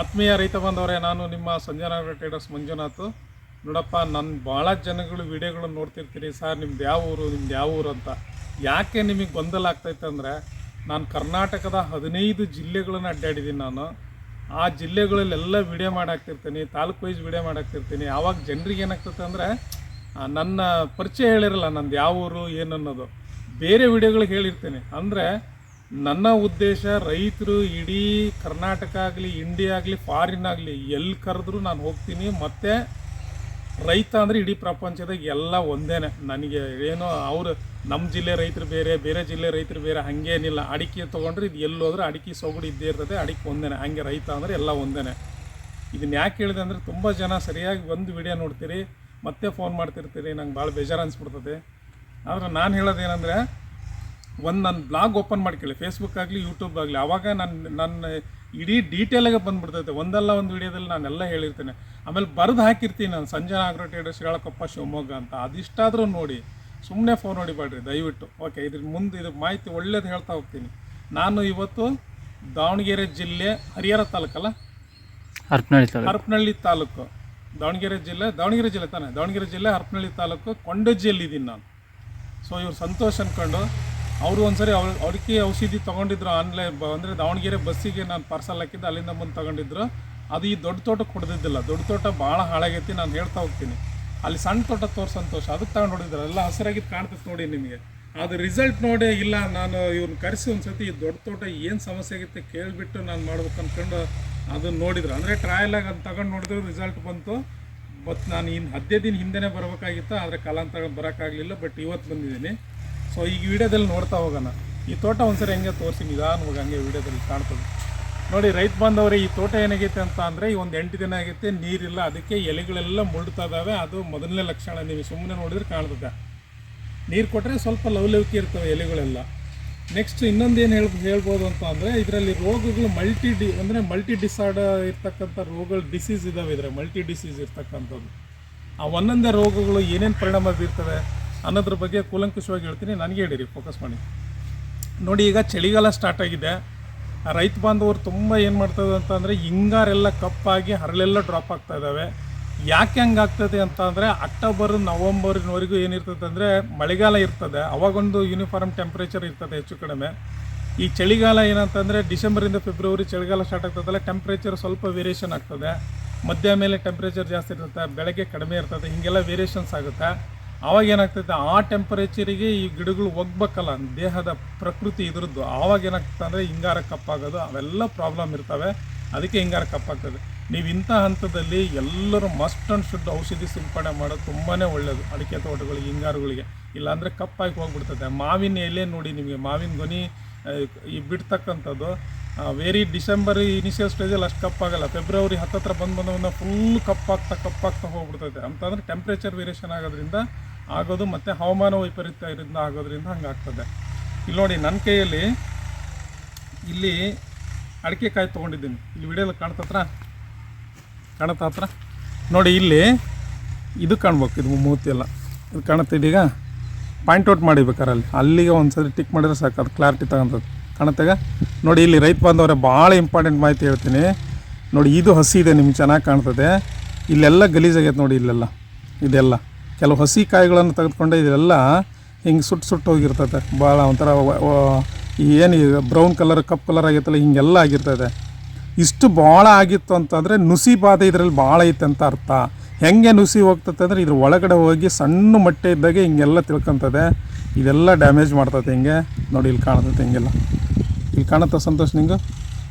ಆತ್ಮೀಯ ರೈತ ಬಂದವರೇ, ನಾನು ನಿಮ್ಮ ಸಂಜನಾಗರ ಟ್ರೇಡರ್ಸ್ ಮಂಜುನಾಥ್. ನೋಡಪ್ಪ ನನ್ನ ಭಾಳ ಜನಗಳು ವಿಡಿಯೋಗಳನ್ನ ನೋಡ್ತಿರ್ತೀನಿ ಸರ್, ನಿಮ್ದು ಯಾವ ಊರು, ನಿಮ್ದು ಯಾವ ಊರು ಅಂತ. ಯಾಕೆ ನಿಮಗೆ ಗೊಂದಲ ಆಗ್ತೈತೆ ಅಂದರೆ, ನಾನು ಕರ್ನಾಟಕದ ಹದಿನೈದು ಜಿಲ್ಲೆಗಳನ್ನು ಅಡ್ಡಾಡಿದ್ದೀನಿ ನಾನು. ಆ ಜಿಲ್ಲೆಗಳಲ್ಲೆಲ್ಲ ವಿಡಿಯೋ ಮಾಡಾಕ್ತಿರ್ತೀನಿ, ತಾಲೂಕು ವೈಸ್ ವಿಡಿಯೋ ಮಾಡಾಕ್ತಿರ್ತೀನಿ. ಆವಾಗ ಜನರಿಗೆ ಏನಾಗ್ತೈತೆ ಅಂದರೆ ನನ್ನ ಪರಿಚಯ ಹೇಳಿರಲ್ಲ ನಂದು ಯಾವ ಊರು ಏನನ್ನೋದು ಬೇರೆ ವಿಡಿಯೋಗಳಿಗೆ ಹೇಳಿರ್ತೀನಿ. ಅಂದರೆ ನನ್ನ ಉದ್ದೇಶ ರೈತರು ಇಡೀ ಕರ್ನಾಟಕ ಆಗಲಿ ಇಂಡಿಯಾ ಆಗಲಿ ಫಾರಿನ್ ಆಗಲಿ ಎಲ್ಲಿ ಕರೆದ್ರೂ ನಾನು ಹೋಗ್ತೀನಿ. ಮತ್ತು ರೈತ ಅಂದರೆ ಇಡೀ ಪ್ರಪಂಚದಾಗ ಎಲ್ಲ ಒಂದೇನೆ. ನನಗೆ ಏನು ಅವರು ನಮ್ಮ ಜಿಲ್ಲೆ ರೈತರು ಬೇರೆ ಬೇರೆ ಜಿಲ್ಲೆ ರೈತರು ಬೇರೆ, ಹಾಗೇನಿಲ್ಲ. ಅಡಿಕೆ ತೊಗೊಂಡ್ರೆ ಇದು ಎಲ್ಲಿ ಅಡಿಕೆ ಸೊಗಡು ಇದ್ದೇ ಇರ್ತದೆ, ಅಡಿಕೆ ಒಂದೇನೆ. ಹಂಗೆ ರೈತ ಅಂದರೆ ಎಲ್ಲ ಒಂದೇನೆ. ಇದನ್ನ ಯಾಕೆ ಹೇಳಿದೆ ಅಂದರೆ ತುಂಬ ಜನ ಸರಿಯಾಗಿ ಒಂದು ವಿಡಿಯೋ ನೋಡ್ತೀರಿ, ಮತ್ತೆ ಫೋನ್ ಮಾಡ್ತಿರ್ತೀರಿ, ನಂಗೆ ಭಾಳ ಬೇಜಾರು ಅನಿಸ್ಬಿಡ್ತದೆ. ಆದರೆ ನಾನು ಹೇಳೋದೇನೆಂದರೆ ಒಂದು ನನ್ನ ಬ್ಲಾಗ್ ಓಪನ್ ಮಾಡ್ಕೊಳ್ಳಿ ಫೇಸ್ಬುಕ್ ಆಗಲಿ ಯೂಟ್ಯೂಬ್ ಆಗಲಿ ಆವಾಗ ನನ್ನ ನನ್ನ ಇಡೀ ಡೀಟೇಲಾಗೆ ಬಂದ್ಬಿಡ್ತೈತೆ. ಒಂದಲ್ಲ ಒಂದು ವಿಡಿಯೋದಲ್ಲಿ ನಾನೆಲ್ಲ ಹೇಳಿರ್ತೇನೆ. ಆಮೇಲೆ ಬರೆದು ಹಾಕಿರ್ತೀನಿ ನಾನು. ಸಂಜನಾ ಆಗ್ರೋ ಟ್ರೇಡರ್ಸ್ ಶ್ರೀಳಕೊಪ್ಪ ಶಿವಮೊಗ್ಗ ಅಂತ. ಅದಿಷ್ಟಾದರೂ ನೋಡಿ. ಸುಮ್ಮನೆ ಫೋನ್ ಹೊಡಿಬೇಡ್ರಿ ದಯವಿಟ್ಟು. ಓಕೆ ಇದ್ರ ಮುಂದೆ ಇದ್ರ ಮಾಹಿತಿ ಒಳ್ಳೇದು ಹೇಳ್ತಾ ಹೋಗ್ತೀನಿ. ನಾನು ಇವತ್ತು ದಾವಣಗೆರೆ ಜಿಲ್ಲೆ ಹರಿಹರ ತಾಲೂಕಲ್ಲ ಹರಪನಹಳ್ಳಿ ತಾಲೂಕು. ಹರಪನಹಳ್ಳಿ ತಾಲೂಕು. ದಾವಣಗೆರೆ ಜಿಲ್ಲೆ ದಾವಣಗೆರೆ ಜಿಲ್ಲೆ ತಾನೆ? ದಾವಣಗೆರೆ ಜಿಲ್ಲೆ ಹರಪನಹಳ್ಳಿ ತಾಲೂಕು ಕೊಂಡಜ್ಜಿಯಲ್ಲಿದ್ದೀನಿ ನಾನು. ಸೊ ಇವ್ರು ಸಂತೋಷ ಅನ್ಕೊಂಡು ಅವರು ಒಂದ್ಸರಿ ಅವ್ರ ಅವ್ರಿಗೆ ಔಷಧಿ ತೊಗೊಂಡಿದ್ರು. ಆನ್ಲೈನ್ ಅಂದರೆ ದಾವಣಗೆರೆ ಬಸ್ಸಿಗೆ ನಾನು ಪಾರ್ಸಲ್ ಹಾಕಿದ್ದೆ, ಅಲ್ಲಿಂದ ಬಂದು ತಗೊಂಡಿದ್ರು. ಅದು ಈ ದೊಡ್ಡ ತೋಟಕ್ಕೆ ಕೊಡ್ದಿದ್ದಿಲ್ಲ. ದೊಡ್ಡ ತೋಟ ಭಾಳ ಹಾಳಾಗೈತಿ ನಾನು ಹೇಳ್ತಾ ಹೋಗ್ತೀನಿ. ಅಲ್ಲಿ ಸಣ್ಣ ತೋಟ ತೋರ್ ಸಂತೋಷ. ಅದಕ್ಕೆ ತಗೊಂಡು ಹೊಡಿದ್ರು. ಎಲ್ಲ ಹಸಿರಾಗಿದ್ದು ಕಾಣ್ತದೆ ನೋಡಿ ನಿಮಗೆ. ಅದು ರಿಸಲ್ಟ್ ನೋಡಿ ಇಲ್ಲ. ನಾನು ಇವ್ನ ಕರೆಸಿ ಒಂದು ಸತಿ ಈ ದೊಡ್ಡ ತೋಟ ಏನು ಸಮಸ್ಯೆ ಆಗಿತ್ತು ಕೇಳಿಬಿಟ್ಟು ನಾನು ಮಾಡ್ಬೇಕು ಅಂದ್ಕೊಂಡು ಅದನ್ನ ನೋಡಿದ್ರು. ಅಂದರೆ ಆಗಿ ಅದು ತಗೊಂಡು ನೋಡಿದ್ರು ರಿಸಲ್ಟ್ ಬಂತು. ಬಟ್ ನಾನು ಇನ್ನು ಹದಿನೈದು ದಿನ ಹಿಂದೆನೇ ಬರಬೇಕಾಗಿತ್ತು. ಆದರೆ ಕಾಲಾಂತರ ಬರೋಕ್ಕಾಗಲಿಲ್ಲ ಬಟ್ ಇವತ್ತು ಬಂದಿದ್ದೀನಿ. ಸೊ ಈಗ ವಿಡಿಯೋದಲ್ಲಿ ನೋಡ್ತಾ ಹೋಗೋಣ. ಈ ತೋಟ ಒಂದ್ಸರಿ ಹೆಂಗೆ ತೋರಿಸಿ ನಿಧಾನವಾಗಿ ಹಂಗೆ ವಿಡಿಯೋದಲ್ಲಿ ಕಾಣ್ತದೆ. ನೋಡಿ, ರೈತ ಬಂದವ್ರೆ, ಈ ತೋಟ ಏನಾಗೈತೆ ಅಂತ ಅಂದರೆ, ಈ ಒಂದು ಎಂಟು ದಿನ ಆಗೈತೆ, ನೀರಿಲ್ಲ, ಅದಕ್ಕೆ ಎಲೆಗಳೆಲ್ಲ ಮುಳ್ತಾ ಇದ್ದಾವೆ ಅದು ಮೊದಲನೇ ಲಕ್ಷಣ ನೀವು ಸುಮ್ಮನೆ ನೋಡಿದ್ರೆ ಕಾಣ್ತದೆ. ನೀರು ಕೊಟ್ಟರೆ ಸ್ವಲ್ಪ ಲವಲವಿಕೆ ಇರ್ತವೆ ಎಲೆಗಳೆಲ್ಲ. ನೆಕ್ಸ್ಟ್ ಇನ್ನೊಂದು ಏನು ಹೇಳ್ ಹೇಳ್ಬೋದು ಅಂತ ಅಂದರೆ, ಇದರಲ್ಲಿ ರೋಗಗಳು ಮಲ್ಟಿ ಡಿ ಅಂದರೆ ಮಲ್ಟಿ ಡಿಸಾರ್ಡರ್ ಇರ್ತಕ್ಕಂಥ ರೋಗಗಳು ಡಿಸೀಸ್ ಇದಾವೆ ಇದ್ರೆ ಮಲ್ಟಿ ಡಿಸೀಸ್ ಇರ್ತಕ್ಕಂಥದ್ದು. ಆ ಒಂದೊಂದೇ ರೋಗಗಳು ಏನೇನು ಪರಿಣಾಮ ಬೀರ್ತವೆ? ಅನ್ನೋದ್ರ ಬಗ್ಗೆ ಕೂಲಂಕುಷವಾಗಿ ಹೇಳ್ತೀನಿ. ನನಗೆ ಹೇಳಿರಿ ಫೋಕಸ್ ಮಾಡಿ. ನೋಡಿ, ಈಗ ಚಳಿಗಾಲ ಸ್ಟಾರ್ಟ್ ಆಗಿದೆ. ರೈತ ಬಾಂಧವರು ತುಂಬ ಏನು ಮಾಡ್ತದೆ ಅಂತಂದರೆ, ಹಿಂಗಾರೆಲ್ಲ ಕಪ್ಪಾಗಿ ಹರಳೆಲ್ಲ ಡ್ರಾಪ್ ಆಗ್ತಾ ಇದ್ದಾವೆ ಯಾಕೆ ಹಂಗಾಗ್ತದೆ ಅಂತ ಅಂದರೆ ಅಕ್ಟೋಬರ್ ನವಂಬರ್ನವರೆಗೂ ಏನಿರ್ತದೆ ಅಂದರೆ, ಮಳೆಗಾಲ ಇರ್ತದೆ. ಅವಾಗೊಂದು ಯೂನಿಫಾರ್ಮ್ ಟೆಂಪ್ರೇಚರ್ ಇರ್ತದೆ ಹೆಚ್ಚು ಕಡಿಮೆ. ಈ ಚಳಿಗಾಲ ಏನಂತಂದರೆ ಡಿಸೆಂಬರಿಂದ ಫೆಬ್ರವರಿ ಚಳಿಗಾಲ ಸ್ಟಾರ್ಟ್ ಆಗ್ತದಲ್ಲ ಟೆಂಪ್ರೇಚರ್ ಸ್ವಲ್ಪ ವೇರಿಯೇಷನ್ ಆಗ್ತದೆ. ಮಧ್ಯ ಮೇಲೆ ಟೆಂಪ್ರೇಚರ್ ಜಾಸ್ತಿ ಇರ್ತದೆ ಬೆಳಗ್ಗೆ ಕಡಿಮೆ ಇರ್ತದೆ, ಹೀಗೆಲ್ಲ ವೇರಿಯೇಷನ್ಸ್ ಆಗುತ್ತೆ. ಆವಾಗ ಏನಾಗ್ತೈತೆ? ಆ ಟೆಂಪರೇಚರಿಗೆ ಈ ಗಿಡಗಳು ಒಗ್ಬೇಕಲ್ಲ ದೇಹದ ಪ್ರಕೃತಿ ಇದ್ರದ್ದು. ಆವಾಗ ಏನಾಗ್ತದೆ ಅಂದರೆ ಹಿಂಗಾರ ಕಪ್ಪಾಗೋದು, ಅವೆಲ್ಲ ಪ್ರಾಬ್ಲಮ್ ಇರ್ತವೆ. ಅದಕ್ಕೆ ಹಿಂಗಾರ ಕಪ್ಪಾಗ್ತದೆ. ನೀವು ಇಂಥ ಹಂತದಲ್ಲಿ ಎಲ್ಲರೂ ಮಸ್ಟ್ ಆ್ಯಂಡ್ ಶುಡ್ ಔಷಧಿ ಸಿಂಪಡಣೆ ಮಾಡೋದು ತುಂಬಾ ಒಳ್ಳೆಯದು ಅಡಿಕೆ ತೋಟಗಳಿಗೆ, ಹಿಂಗಾರುಗಳಿಗೆ. ಇಲ್ಲಾಂದರೆ ಕಪ್ಪಾಗಿ ಹೋಗ್ಬಿಡ್ತದೆ. ಮಾವಿನ ಎಲೆ ನೋಡಿ ನಿಮಗೆ, ಮಾವಿನ ಗೊನಿ ಈ ಬಿಡ್ತಕ್ಕಂಥದ್ದು ವೇರಿ ಡಿಸೆಂಬರ್ ಇನಿಷಿಯಲ್ ಸ್ಟೇಜಲ್ಲಿ ಅಷ್ಟು ಕಪ್ಪಾಗಲ್ಲ. ಫೆಬ್ರವರಿ ಹತ್ತತ್ರ ಬಂದು ಬಂದವನ್ನ ಫುಲ್ ಕಪ್ಪಾಗ್ತಾ ಕಪ್ಪಾಗ್ತಾ ಹೋಗ್ಬಿಡ್ತೈತೆ. ಅಂತಂದರೆ ಟೆಂಪ್ರೇಚರ್ ವೇರಿಯೇಷನ್ ಆಗೋದ್ರಿಂದ ಆಗೋದು ಮತ್ತು ಹವಾಮಾನ ವೈಪರೀತ್ಯದಿಂದ ಆಗೋದ್ರಿಂದ ಹಂಗಾಗ್ತದೆ. ಇಲ್ಲಿ ನೋಡಿ ನನ್ನ ಕೈಯಲ್ಲಿ ಇಲ್ಲಿ ಅಡಿಕೆ ಕಾಯಿ ತೊಗೊಂಡಿದ್ದೀನಿ. ಇಲ್ಲಿ ವಿಡಿಯೋಲಿ ಕಾಣ್ತತ್ರ ಕಾಣುತ್ತಾ ಹತ್ರ ನೋಡಿ, ಇಲ್ಲಿ ಇದು ಕಾಣ್ಬೇಕು, ಇದು ಮೂತಿ ಎಲ್ಲ. ಇದು ಕಾಣುತ್ತೆ ಇದೀಗ. ಪಾಯಿಂಟ್ ಔಟ್ ಮಾಡಿಬೇಕಾರೆ ಅಲ್ಲಿ ಅಲ್ಲಿಗೆ ಒಂದು ಸರಿ ಟಿಕ್ ಮಾಡಿದ್ರೆ ಸಾಕು, ಅದು ಕ್ಲಾರಿಟಿ ತಗೊಂತದ್ದು ಕಾಣುತ್ತಾಗ ನೋಡಿ, ಇಲ್ಲಿ ರೈತ ಬಾಂಧವರೇ, ಭಾಳ ಇಂಪಾರ್ಟೆಂಟ್ ಮಾಹಿತಿ ಹೇಳ್ತೀನಿ. ನೋಡಿ, ಇದು ಹಸಿ ಇದೆ, ನಿಮ್ಗೆ ಚೆನ್ನಾಗಿ ಕಾಣ್ತದೆ. ಇಲ್ಲೆಲ್ಲ ಗಲೀಜಾಗೈತೆ ನೋಡಿ, ಇಲ್ಲೆಲ್ಲ. ಇದೆಲ್ಲ. ಕೆಲವು ಹಸಿ ಕಾಯಿಗಳನ್ನು ತೆಗೆದುಕೊಂಡೆ, ಇದೆಲ್ಲ ಹಿಂಗೆ ಸುಟ್ಟು ಸುಟ್ಟು ಹೋಗಿರ್ತದೆ. ಭಾಳ ಒಂಥರ ಏನು ಬ್ರೌನ್ ಕಲರ್ ಕಪ್ ಕಲರ್ ಆಗೈತಲ್ಲ ಹಿಂಗೆಲ್ಲ ಆಗಿರ್ತದೆ. ಇಷ್ಟು ಭಾಳ ಆಗಿತ್ತು ಅಂತಂದರೆ ನುಸಿ ಬಾಧೆ ಇದರಲ್ಲಿ ಭಾಳ ಐತೆ ಅಂತ ಅರ್ಥ. ಹೆಂಗೆ ನುಸಿ ಹೋಗ್ತದೆ ಅಂದರೆ ಇದ್ರ ಒಳಗಡೆ ಹೋಗಿ ಸಣ್ಣ ಮಟ್ಟೆ ಇದ್ದಾಗೆ ಹಿಂಗೆಲ್ಲ ತಿಳ್ಕೊತದೆ. ಇದೆಲ್ಲ ಡ್ಯಾಮೇಜ್ ಮಾಡ್ತದೆ ಹಿಂಗೆ. ನೋಡಿ, ಇಲ್ಲಿ ಕಾಣ್ತದೆ ಹಿಂಗೆಲ್ಲ. ಇಲ್ಲಿ ಕಾಣುತ್ತೆ ಸಂತೋಷ್ ನಿಂಗೆ?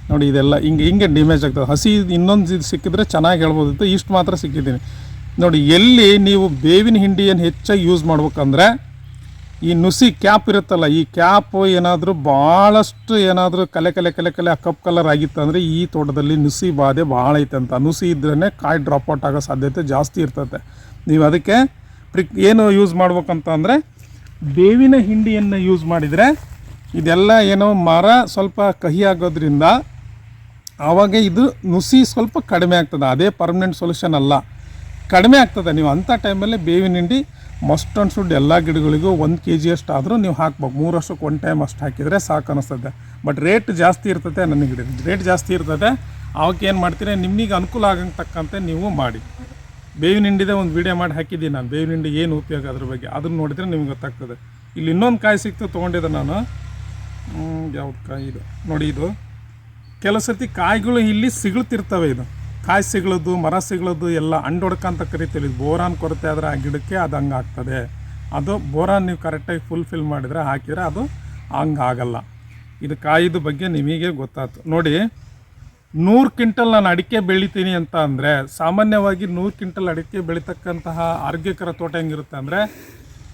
ನೋಡಿ, ಇದೆಲ್ಲ ಹಿಂಗೆ ಹಿಂಗೆ ಡ್ಯಾಮೇಜ್ ಆಗ್ತದೆ. ಹಸಿ ಇನ್ನೊಂದು ಇದು ಸಿಕ್ಕಿದ್ರೆ ಚೆನ್ನಾಗಿ ಹೇಳ್ಬೋದಿತ್ತು. ಇಷ್ಟು ಮಾತ್ರ ಸಿಕ್ಕಿದ್ದೀನಿ. ನೋಡಿ, ಎಲ್ಲಿ ನೀವು ಬೇವಿನ ಹಿಂಡಿಯನ್ನು ಹೆಚ್ಚಾಗಿ ಯೂಸ್ ಮಾಡ್ಬೇಕಂದ್ರೆ, ಈ ನುಸಿ ಕ್ಯಾಪ್ ಇರುತ್ತಲ್ಲ, ಈ ಕ್ಯಾಪ್ ಏನಾದರೂ ಭಾಳಷ್ಟು ಏನಾದರೂ ಕಲೆ ಕಲೆ ಕಲೆ ಕಲೆ ಕಪ್ ಕಲರ್ ಆಗಿತ್ತಂದರೆ ಈ ತೋಟದಲ್ಲಿ ನುಸಿ ಬಾಧೆ ಭಾಳ ಐತೆ ಅಂತ. ನುಸಿ ಇದ್ರೇ ಕಾಯಿ ಡ್ರಾಪ್ ಔಟ್ ಆಗೋ ಸಾಧ್ಯತೆ ಜಾಸ್ತಿ ಇರ್ತದೆ ನೀವು ಅದಕ್ಕೆ ಪ್ರಿಕ್ ಏನು ಯೂಸ್ ಮಾಡ್ಬೇಕಂತ ಅಂದರೆ, ಬೇವಿನ ಹಿಂಡಿಯನ್ನು ಯೂಸ್ ಮಾಡಿದರೆ, ಇದೆಲ್ಲ ಏನೋ ಮರ ಸ್ವಲ್ಪ ಕಹಿ ಆಗೋದ್ರಿಂದ, ಆವಾಗ ಇದು ನುಸಿ ಸ್ವಲ್ಪ ಕಡಿಮೆ ಆಗ್ತದೆ. ಅದೇ ಪರ್ಮನೆಂಟ್ ಸೊಲ್ಯೂಷನ್ ಅಲ್ಲ. ಕಡಿಮೆ ಆಗ್ತದೆ. ನೀವು ಅಂಥ ಟೈಮಲ್ಲಿ ಬೇವಿನ ಹಿಂಡಿ ಮಸ್ಟ್ ಆ್ಯಂಡ್ ಶುಡ್ ಎಲ್ಲ ಗಿಡಗಳಿಗೂ ಒಂದು ಕೆ ಜಿ ಅಷ್ಟು ಆದರೂ ನೀವು ಹಾಕ್ಬೇಕು ಮೂರು ವರ್ಷಕ್ಕೆ ಒನ್ ಟೈಮ್ ಅಷ್ಟು ಹಾಕಿದರೆ ಸಾಕು ಅನಿಸ್ತದೆ. ಬಟ್ ರೇಟ್ ಜಾಸ್ತಿ ಇರ್ತದೆ ನನಗೆ ರೇಟ್ ಜಾಸ್ತಿ ಇರ್ತದೆ. ಅವಕ್ಕೆ ಏನು ಮಾಡ್ತೀರಿ ನಿಮಗೆ ಅನುಕೂಲ ಆಗಂಗೆ ತಕ್ಕಂತೆ ನೀವು ಮಾಡಿ. ಬೇವಿನ ಹಿಂಡಿದೆ ಒಂದು ವಿಡಿಯೋ ಮಾಡಿ ಹಾಕಿದ್ದೀನಿ ನಾನು. ಬೇವಿನ ಹಿಂಡಿ ಏನು ಉಪಯೋಗ ಅದ್ರ ಬಗ್ಗೆ? ಅದನ್ನು ನೋಡಿದರೆ ನಿಮ್ಗೆ ಗೊತ್ತಾಗ್ತದೆ. ಇಲ್ಲಿ ಇನ್ನೊಂದು ಕಾಯಿ ಸಿಕ್ತು, ತೊಗೊಂಡಿದ್ದೆ ನಾನು. ಯಾವ್ದು ಕಾಯಿ ಇದು? ನೋಡಿ ಇದು. ಕೆಲವು ಕಾಯಿಗಳು ಇಲ್ಲಿ ಸಿಗಳ್ತಿರ್ತವೆ ಇದು. ಕಾಯಿ ಸಿಗಳದ್ದು ಮರ ಸಿಗಳದ್ದು ಎಲ್ಲ ಅಂಡೊಡ್ಕ ಅಂತ ಕರಿತೀವಿ. ಬೋರಾನ್ ಕೊರತೆ ಆದರೆ ಆ ಗಿಡಕ್ಕೆ ಅದು ಹಂಗೆ ಆಗ್ತದೆ. ಅದು ಬೋರಾನ್ ನೀವು ಕರೆಕ್ಟಾಗಿ ಫುಲ್ಫಿಲ್ ಮಾಡಿದರೆ ಹಾಕಿದರೆ ಅದು ಹಂಗಾಗಲ್ಲ ಇದು ಕಾಯಿದ ಬಗ್ಗೆ ನಿಮಗೆ ಗೊತ್ತಾಯ್ತು ನೋಡಿ, ನೂರು ಕ್ವಿಂಟಲ್ ನಾನು ಅಡಿಕೆ ಬೆಳಿತೀನಿ ಅಂತ ಅಂದರೆ, ಸಾಮಾನ್ಯವಾಗಿ ನೂರು ಕ್ವಿಂಟಲ್ ಅಡಿಕೆ ಬೆಳೀತಕ್ಕಂತಹ ಆರೋಗ್ಯಕರ ತೋಟ ಹೆಂಗಿರುತ್ತೆ ಅಂದರೆ,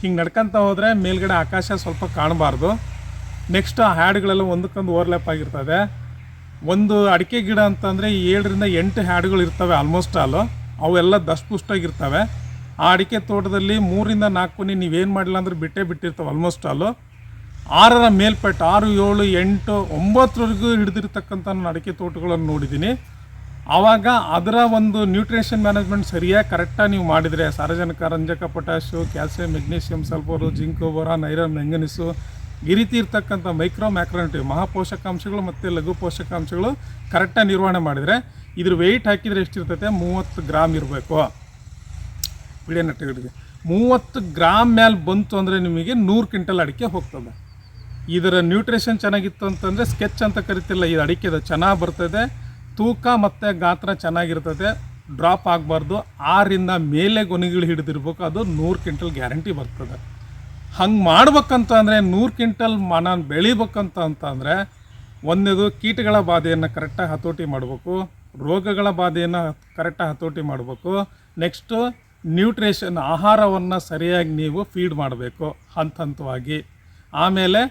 ಹಿಂಗೆ ನಡ್ಕೊತ ಹೋದರೆ ಮೇಲ್ಗಡೆ ಆಕಾಶ ಸ್ವಲ್ಪ ಕಾಣಬಾರ್ದು. ನೆಕ್ಸ್ಟ್ ಆ ಹ್ಯಾಡ್ಗಳೆಲ್ಲ ಒಂದಕ್ಕೊಂದು ಓವರ್ಲ್ಯಾಪ್ ಆಗಿರ್ತದೆ. ಒಂದು ಅಡಿಕೆ ಗಿಡ ಅಂತಂದರೆ ಏಳರಿಂದ ಎಂಟು ಹ್ಯಾಡ್ಗಳು ಇರ್ತವೆ ಆಲ್ಮೋಸ್ಟ್ ಆಲು ಅವೆಲ್ಲ ದಷ್ಟಪುಷ್ಟಾಗಿರ್ತವೆ ಆ ಅಡಿಕೆ ತೋಟದಲ್ಲಿ ಮೂರಿಂದ ನಾಲ್ಕು ಮನೆ ನೀವೇನು ಮಾಡಿಲ್ಲ ಅಂದ್ರೆ ಬಿಟ್ಟೇ ಬಿಟ್ಟಿರ್ತವೆ ಆಲ್ಮೋಸ್ಟ್ ಆಲು ಆರರ ಮೇಲ್ಪಟ್ಟು ಆರು, ಏಳು, ಎಂಟು, ಒಂಬತ್ತರವರೆಗೂ ಹಿಡಿದಿರ್ತಕ್ಕಂಥ ನಾನು ಅಡಿಕೆ ತೋಟಗಳನ್ನು ನೋಡಿದ್ದೀನಿ. ಆವಾಗ ಅದರ ಒಂದು ನ್ಯೂಟ್ರಿಷನ್ ಮ್ಯಾನೇಜ್ಮೆಂಟ್ ಸರಿಯಾಗಿ ಕರೆಕ್ಟಾಗಿ ನೀವು ಮಾಡಿದರೆ ಸಾರಜನಕ, ರಂಜಕ potash calcium magnesium sulphur zinc boron iron manganese ಈ ರೀತಿ ಇರ್ತಕ್ಕಂಥ ಮೈಕ್ರೋ ಮ್ಯಾಕ್ರೋನಿಟಿವ್ ಮಹಾಪೋಷಕಾಂಶಗಳು ಮತ್ತು ಲಘು ಪೋಷಕಾಂಶಗಳು ಕರೆಕ್ಟಾಗಿ ನಿರ್ವಹಣೆ ಮಾಡಿದರೆ ಇದ್ರ ವೆಯ್ಟ್ ಹಾಕಿದರೆ ಎಷ್ಟಿರ್ತೈತೆ? ಮೂವತ್ತು ಗ್ರಾಮ್ ಇರಬೇಕು. ಬಿಳಿ ನೆಟ್ಟಗಳಿಗೆ ಮೂವತ್ತು ಗ್ರಾಮ್ ಮೇಲೆ ಬಂತು ಅಂದರೆ ನಿಮಗೆ ನೂರು ಕ್ವಿಂಟಲ್ ಅಡಿಕೆ ಹೋಗ್ತದೆ. ಇದರ ನ್ಯೂಟ್ರಿಷನ್ ಚೆನ್ನಾಗಿತ್ತು ಅಂತಂದರೆ ಸ್ಕೆಚ್ ಅಂತ ಕರಿತಿಲ್ಲ. ಇದು ಅಡಿಕೆದು ಚೆನ್ನಾಗಿ ಬರ್ತದೆ. ತೂಕ ಮತ್ತು ಗಾತ್ರ ಚೆನ್ನಾಗಿರ್ತದೆ. ಡ್ರಾಪ್ ಆಗಬಾರ್ದು. ಆರಿಂದ ಮೇಲೆ ಗೊನೆಗಳು ಹಿಡಿದಿರ್ಬೇಕು. ಅದು ನೂರು ಕ್ವಿಂಟಲ್ ಗ್ಯಾರಂಟಿ ಬರ್ತದೆ. ಹಂಗೆ ಮಾಡ್ಬೇಕಂತ ಅಂದರೆ ನೂರು ಕ್ವಿಂಟಲ್ ನಾನು ಬೆಳಿಬೇಕಂತ ಅಂತಂದರೆ ಒಂದೇದು ಕೀಟಗಳ ಬಾಧೆಯನ್ನು ಕರೆಕ್ಟಾಗಿ ಹತೋಟಿ ಮಾಡಬೇಕು, ರೋಗಗಳ ಬಾಧೆಯನ್ನು ಕರೆಕ್ಟಾಗಿ ಹತೋಟಿ ಮಾಡಬೇಕು ನೆಕ್ಸ್ಟು ನ್ಯೂಟ್ರಿಷನ್ ಆಹಾರವನ್ನು ಸರಿಯಾಗಿ ನೀವು ಫೀಡ್ ಮಾಡಬೇಕು ಹಂತ ಹಂತವಾಗಿ ಆಮೇಲೆ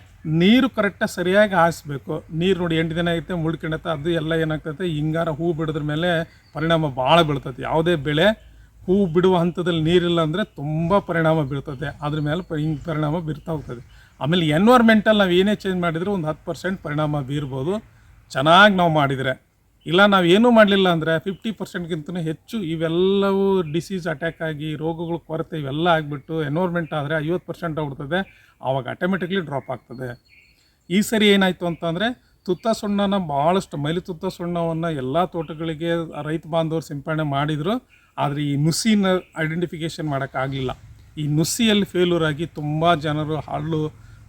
ನೀರು ಕರೆಕ್ಟಾಗಿ ಸರಿಯಾಗಿ ಹಾಯಿಸ್ಬೇಕು. ನೀರು ನೋಡಿ ಎಂಟು ದಿನ ಐತೆ ಮುಳ್ಕೊಂಡೈತೆ ಅದು ಎಲ್ಲ ಏನಾಗ್ತೈತೆ, ಹಿಂಗಾರ ಹೂ ಬಿಡೋದ್ರ ಮೇಲೆ ಪರಿಣಾಮ ಭಾಳ ಬೀಳ್ತೈತೆ. ಯಾವುದೇ ಬೆಳೆ ಹೂ ಬಿಡುವ ಹಂತದಲ್ಲಿ ನೀರಿಲ್ಲ ಅಂದರೆ ತುಂಬ ಪರಿಣಾಮ ಬೀರ್ತದೆ ಅದ್ರ ಮೇಲೆ ಹಿಂಗೆ ಪರಿಣಾಮ ಬೀರ್ತಾ ಹೋಗ್ತದೆ. ಆಮೇಲೆ ಎನ್ವೈರ್ಮೆಂಟಲ್ಲಿ ನಾವು ಏನೇ ಚೇಂಜ್ ಮಾಡಿದರೂ ಒಂದು ಹತ್ತು ಪರ್ಸೆಂಟ್ ಪರಿಣಾಮ ಬೀರ್ಬೋದು. ಚೆನ್ನಾಗಿ ನಾವು ಮಾಡಿದರೆ. ಇಲ್ಲ, ನಾವು ಏನೂ ಮಾಡಲಿಲ್ಲ ಅಂದರೆ ಫಿಫ್ಟಿ ಪರ್ಸೆಂಟ್ಗಿಂತ ಹೆಚ್ಚು ಇವೆಲ್ಲವೂ ಡಿಸೀಸ್ ಅಟ್ಯಾಕ್ ಆಗಿ ರೋಗಗಳು ಕೊರತೆ ಇವೆಲ್ಲ ಆಗಿಬಿಟ್ಟು ಎನ್ವೈರ್ಮೆಂಟ್ ಆದರೆ ಐವತ್ತು ಪರ್ಸೆಂಟ್ ಆಗ್ಬಿಡ್ತದೆ ಆವಾಗ ಆಟೋಮೆಟಿಕ್ಲಿ ಡ್ರಾಪ್ ಆಗ್ತದೆ. ಈ ಸರಿ ಏನಾಯಿತು ಅಂತಂದರೆ ತುತ್ತ ಸುಣ್ಣನ ಭಾಳಷ್ಟು ಮೈಲಿ ತುತ್ತ ಸುಣ್ಣವನ್ನು ಎಲ್ಲ ತೋಟಗಳಿಗೆ ರೈತ ಬಾಂಧವರು ಸಿಂಪಡಣೆ ಮಾಡಿದರು. ಆದರೆ ಈ ನುಸಿನ ಐಡೆಂಟಿಫಿಕೇಷನ್ ಮಾಡೋಕ್ಕಾಗಲಿಲ್ಲ ಈ ನುಸಿಯಲ್ಲಿ ಫೇಲ್ಯೂರ್ ಆಗಿ ತುಂಬ ಜನರು ಹಳ್ಳು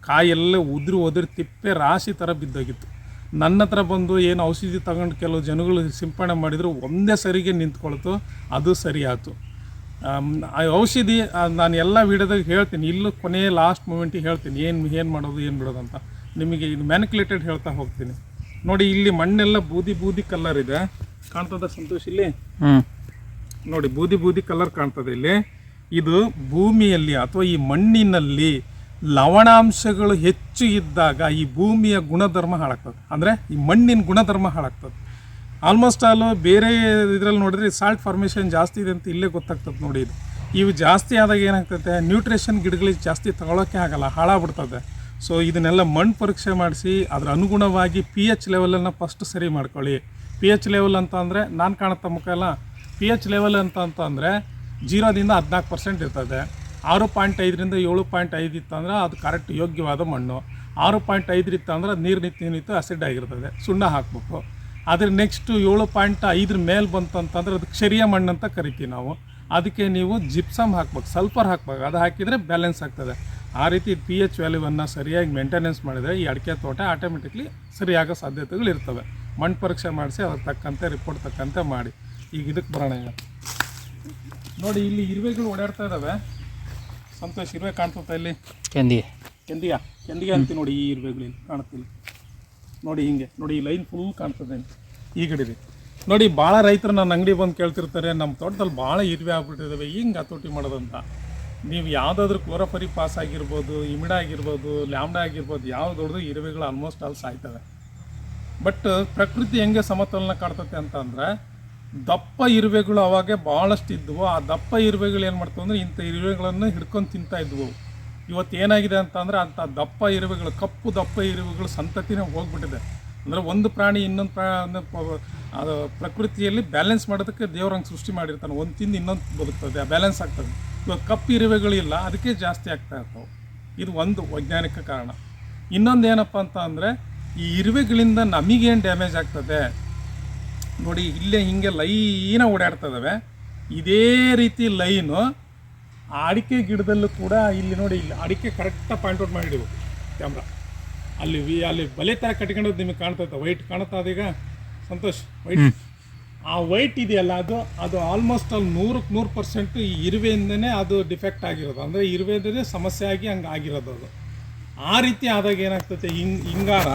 ಕಾಯೆಲ್ಲ ಉದುರು ಒದರಿ ತಿಪ್ಪೆ ರಾಶಿ ಥರ ಬಿದ್ದೋಗಿತ್ತು. ನನ್ನ ಹತ್ರ ಬಂದು ಏನು ಔಷಧಿ ತಗೊಂಡು ಕೆಲವು ಜನಗಳು ಸಿಂಪಡಣೆ ಮಾಡಿದರು, ಒಂದೇ ಸರಿಗೆ ನಿಂತ್ಕೊಳ್ತು, ಅದು ಸರಿ ಆ ಔಷಧಿ ನಾನು ಎಲ್ಲ ವಿಡಿಯೋದಾಗ ಹೇಳ್ತೀನಿ, ಇಲ್ಲೂ ಕೊನೆಯ ಲಾಸ್ಟ್ ಮೂಮೆಂಟಿಗೆ ಹೇಳ್ತೀನಿ, ಏನು ಏನು ಮಾಡೋದು, ಏನು ಬಿಡೋದು ಅಂತ. ನಿಮಗೆ ಇದು ಮ್ಯಾನಿಕ್ಯುಲೇಟೆಡ್ ಹೇಳ್ತಾ ಹೋಗ್ತೀನಿ. ನೋಡಿ, ಇಲ್ಲಿ ಮಣ್ಣೆಲ್ಲ ಬೂದಿ ಬೂದಿ ಕಲರ್ ಇದೆ. ಕಾಣ್ತದ ಸಂತೋಷ ಇಲ್ಲಿ? ಹ್ಞೂ ನೋಡಿ, ಬೂದಿ ಬೂದಿ ಕಲರ್ ಕಾಣ್ತದೆ ಇಲ್ಲಿ. ಇದು ಭೂಮಿಯಲ್ಲಿ ಅಥವಾ ಈ ಮಣ್ಣಿನಲ್ಲಿ ಲವಣಾಂಶಗಳು ಹೆಚ್ಚು ಇದ್ದಾಗ ಈ ಭೂಮಿಯ ಗುಣಧರ್ಮ ಹಾಳಾಗ್ತದೆ. ಅಂದರೆ ಈ ಮಣ್ಣಿನ ಗುಣಧರ್ಮ ಹಾಳಾಗ್ತದೆ. ಆಲ್ಮೋಸ್ಟ್ ಆಲ್ ಬೇರೆ ಇದರಲ್ಲಿ ನೋಡಿದ್ರೆ ಸಾಲ್ಟ್ ಫಾರ್ಮೇಷನ್ ಜಾಸ್ತಿ ಇದೆ ಅಂತ ಇಲ್ಲೇ ಗೊತ್ತಾಗ್ತದೆ ನೋಡಿ ಇದು. ಇವು ಜಾಸ್ತಿ ಆದಾಗ ಏನಾಗ್ತದೆ? ನ್ಯೂಟ್ರಿಷನ್ ಗಿಡಗಳಿಗೆ ಜಾಸ್ತಿ ತಗೊಳ್ಳೋಕ್ಕೆ ಆಗಲ್ಲ, ಹಾಳಾಗ್ಬಿಡ್ತದೆ. ಸೊ ಇದನ್ನೆಲ್ಲ ಮಣ್ಣು ಪರೀಕ್ಷೆ ಮಾಡಿಸಿ, ಅದರ ಅನುಗುಣವಾಗಿ ಪಿ ಎಚ್ ಲೆವೆಲನ್ನು ಫಸ್ಟ್ ಸರಿ ಮಾಡ್ಕೊಳ್ಳಿ. ಪಿ ಎಚ್ ಲೆವೆಲ್ ಅಂತ ಅಂದರೆ ನಾನು ಕಾಣುತ್ತ ಮುಖ ಎಲ್ಲ ಪಿ ಎಚ್ ಲೆವೆಲ್ ಅಂತ ಅಂತ ಅಂದರೆ ಜೀರೋದಿಂದ ಹದಿನಾಲ್ಕು ಪರ್ಸೆಂಟ್ ಇರ್ತದೆ. ಆರು ಪಾಯಿಂಟ್ ಐದರಿಂದ ಏಳು ಪಾಯಿಂಟ್ ಐದು ಇತ್ತಂದ್ರೆ ಅದು ಕರೆಕ್ಟ್ ಯೋಗ್ಯವಾದ ಮಣ್ಣು. ಆರು ಪಾಯಿಂಟ್ ಐದು ಇತ್ತು ಅದು ನೀರು ನಿಂತು ನಿಂತು ಅಸಿಡ್ ಆಗಿರ್ತದೆ, ಸುಣ್ಣ ಹಾಕಬೇಕು. ಅದ್ರ ನೆಕ್ಸ್ಟು ಏಳು ಪಾಯಿಂಟ್ ಐದ್ರ ಮೇಲೆ ಬಂತಂತಂದ್ರೆ ಅಂತಂದ್ರೆ ಅದಕ್ಕೆ ಕ್ಷರಿಯ ಮಣ್ಣು ಅಂತ ಕರಿತೀವಿ ನಾವು. ಅದಕ್ಕೆ ನೀವು ಜಿಪ್ಸಮ್ ಹಾಕ್ಬೇಕು ಸಲ್ಫರ್ ಹಾಕ್ಬೇಕು. ಅದು ಹಾಕಿದರೆ ಬ್ಯಾಲೆನ್ಸ್ ಆಗ್ತದೆ. ಆ ರೀತಿ ಪಿ ಎಚ್ ವ್ಯಾಲ್ಯೂವನ್ನು ಸರಿಯಾಗಿ ಮೇಂಟೆನೆನ್ಸ್ ಮಾಡಿದರೆ ಈ ಅಡಿಕೆ ತೋಟ ಆಟೋಮೆಟಿಕ್ಲಿ ಸರಿಯಾಗೋ ಸಾಧ್ಯತೆಗಳು ಇರ್ತವೆ. ಮಣ್ಣು ಪರೀಕ್ಷೆ ಮಾಡಿಸಿ ಅದಕ್ಕೆ ತಕ್ಕಂತೆ ರಿಪೋರ್ಟ್ ತಕ್ಕಂತೆ ಮಾಡಿ. ಈಗ ಇದಕ್ಕೆ ಬರೋಣ ಈಗ. ನೋಡಿ ಇಲ್ಲಿ ಇರುವೆಗಳು ಓಡಾಡ್ತಾ ಇದ್ದಾವೆ ಸಂತೋಷ್ ಇರುವೆ ಕಾಣ್ತದೆ ಇಲ್ಲಿ? ಕೆಂದಿಗೆ. ಕೆಂದಿಯ ಕೆಂದಿಗೆ ಅಂತ ನೋಡಿ ಈ ಇರುವೆಗಳು ಇಲ್ಲಿ ಕಾಣ್ತಿಲ್ಲ ನೋಡಿ ಹಿಂಗೆ ನೋಡಿ ಈ ಲೈನ್ ಫುಲ್ ಕಾಣ್ತದೆ ಈ ಕಡೆ ನೋಡಿ ಭಾಳ ರೈತರು ನನ್ನ ಅಂಗಡಿ ಬಂದು ಕೇಳ್ತಿರ್ತಾರೆ ನಮ್ಮ ತೋಟದಲ್ಲಿ ಭಾಳ ಇರುವೆ ಆಗ್ಬಿಟ್ಟಿದ್ದಾವೆ ಹಿಂಗೆ ಹತೋಟಿ ಮಾಡೋದಂತ. ನೀವು ಯಾವುದಾದ್ರೂ ಕ್ಲೋರಫರಿ ಪಾಸ್ ಆಗಿರ್ಬೋದು ಇಮಿಡ ಆಗಿರ್ಬೋದು ಲ್ಯಾಮ್ಡಾ ಆಗಿರ್ಬೋದು ಯಾವ ದೊಡ್ಡದು ಇರುವೆಗಳು ಆಲ್ಮೋಸ್ಟ್ ಅಲ್ಲಿ ಸಾಯ್ತವೆ. ಬಟ್ ಪ್ರಕೃತಿ ಹೆಂಗೆ ಸಮತೋಲನ ಕಾಡ್ತತೆ ಅಂತ ಅಂದ್ರೆ ದಪ್ಪ ಇರುವೆಗಳು ಅವಾಗೆ ಭಾಳಷ್ಟು ಇದ್ದವು ಆ ದಪ್ಪ ಇರುವೆಗಳು ಏನು ಮಾಡ್ತವೆ ಅಂದ್ರೆ ಇಂಥ ಇರುವೆಗಳನ್ನು ಹಿಡ್ಕೊಂಡು ತಿಂತಾ ಇದ್ವು. ಇವತ್ತು ಏನಾಗಿದೆ ಅಂತ ಅಂದ್ರೆ ಅಂಥ ದಪ್ಪ ಇರುವೆಗಳು, ಕಪ್ಪು ದಪ್ಪ ಇರುವೆಗಳು ಸಂತತಿನೇ ಹೋಗ್ಬಿಟ್ಟಿದೆ. ಅಂದರೆ ಒಂದು ಪ್ರಾಣಿ ಇನ್ನೊಂದು ಪ್ರಾ ಪ್ರಕೃತಿಯಲ್ಲಿ ಬ್ಯಾಲೆನ್ಸ್ ಮಾಡೋದಕ್ಕೆ ದೇವ್ರ ಹಂಗೆ ಸೃಷ್ಟಿ ಮಾಡಿರ್ತಾನೆ. ಒಂದು ತಿಂದು ಇನ್ನೊಂದು ಬದುಕ್ತದೆ ಬ್ಯಾಲೆನ್ಸ್ ಆಗ್ತದೆ. ಇವಾಗ ಕಪ್ಪು ಇರುವೆಗಳಿಲ್ಲ ಅದಕ್ಕೆ ಜಾಸ್ತಿ ಆಗ್ತಾ ಇರ್ತವೆ. ಇದು ಒಂದು ವೈಜ್ಞಾನಿಕ ಕಾರಣ. ಇನ್ನೊಂದು ಏನಪ್ಪ ಅಂತ ಅಂದರೆ ಈ ಇರುವೆಗಳಿಂದ ನಮಗೇನು ಡ್ಯಾಮೇಜ್ ಆಗ್ತದೆ? ನೋಡಿ ಇಲ್ಲೇ ಹಿಂಗೆ ಲೈನ ಓಡಾಡ್ತದವೆ ಇದೇ ರೀತಿ ಲೈನು. ಆ ಅಡಿಕೆ ಗಿಡದಲ್ಲೂ ಕೂಡ ಇಲ್ಲಿ ನೋಡಿ ಇಲ್ಲಿ ಅಡಿಕೆ ಕರೆಕ್ಟಾಗಿ ಪಾಯಿಂಟ್ ಔಟ್ ಮಾಡಿಡಿವು ಕ್ಯಾಮ್ರಾ. ಅಲ್ಲಿ ವಿ ಅಲ್ಲಿ ಬಲೆ ಥರ ಕಟ್ಕೊಂಡದ್ದು ನಿಮಗೆ ಕಾಣ್ತೈತೆ ವೈಟ್ ಕಾಣುತ್ತಾ ಅದೀಗ ಸಂತೋಷ್ ವೈಟ್ ಆ ವೈಟ್ ಇದೆಯಲ್ಲ ಅದು ಅದು ಆಲ್ಮೋಸ್ಟ್ ಅಲ್ಲಿ ನೂರಕ್ಕೆ ನೂರು ಪರ್ಸೆಂಟ್ ಈ ಇರುವೆಯಿಂದನೇ ಅದು ಡಿಫೆಕ್ಟ್ ಆಗಿರೋದು. ಅಂದರೆ ಇರುವೆಯಿಂದನೇ ಸಮಸ್ಯೆ ಆಗಿ ಹಂಗೆ ಆಗಿರೋದು ಅದು. ಆ ರೀತಿ ಆದಾಗ ಏನಾಗ್ತೈತೆ? ಹಿಂಗ್, ಹಿಂಗಾರ